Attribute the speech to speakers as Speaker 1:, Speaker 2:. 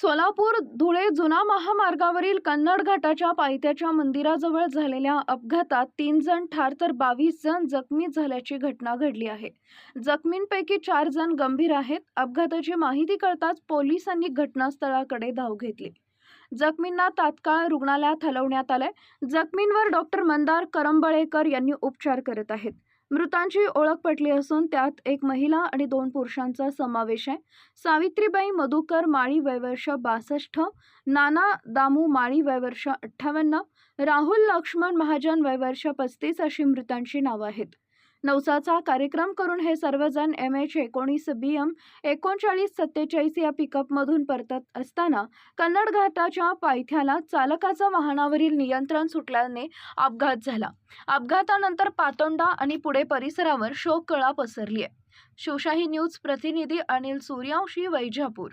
Speaker 1: सोलापूर धुळे जुना महामार्गावरील कन्नड घाटाच्या पायथ्याच्या मंदिराजवळ झालेल्या अपघातात तीन जण ठार तर बावीस जण जखमी झाल्याची घटना घडली आहे. जखमींपैकी चार जण गंभीर आहेत. अपघाताची माहिती कळताच पोलिसांनी घटनास्थळाकडे धाव घेतली. जखमींना तात्काळ रुग्णालयात हलवण्यात आलंय. जखमींवर डॉक्टर मंदार करंबळेकर यांनी उपचार करत आहेत. मृतांची ओळख पटली असून त्यात एक महिला आणि दोन पुरुषांचा समावेश आहे. सावित्रीबाई मधुकर माळी वयवर्ष बासष्ट नाना दामू माळी वयवर्ष अठ्ठावन्न राहुल लक्ष्मण महाजन वयवर्ष पस्तीस अशी मृतांची नावं आहेत. नवसाचा कार्यक्रम करून हे सर्वजण एम एच एकोणीस बी एम एकोणचाळीस सत्तेचाळीस या पिकअपमधून परतत असताना कन्नड घाटाच्या पायथ्याला चालकाचा वाहनावरील नियंत्रण सुटल्याने अपघात झाला. अपघातानंतर पातोंडा आणि पुढे परिसरावर शोककळा पसरली आहे शिवशाही न्यूज प्रतिनिधी अनिल सूर्यवंशी वैजापूर.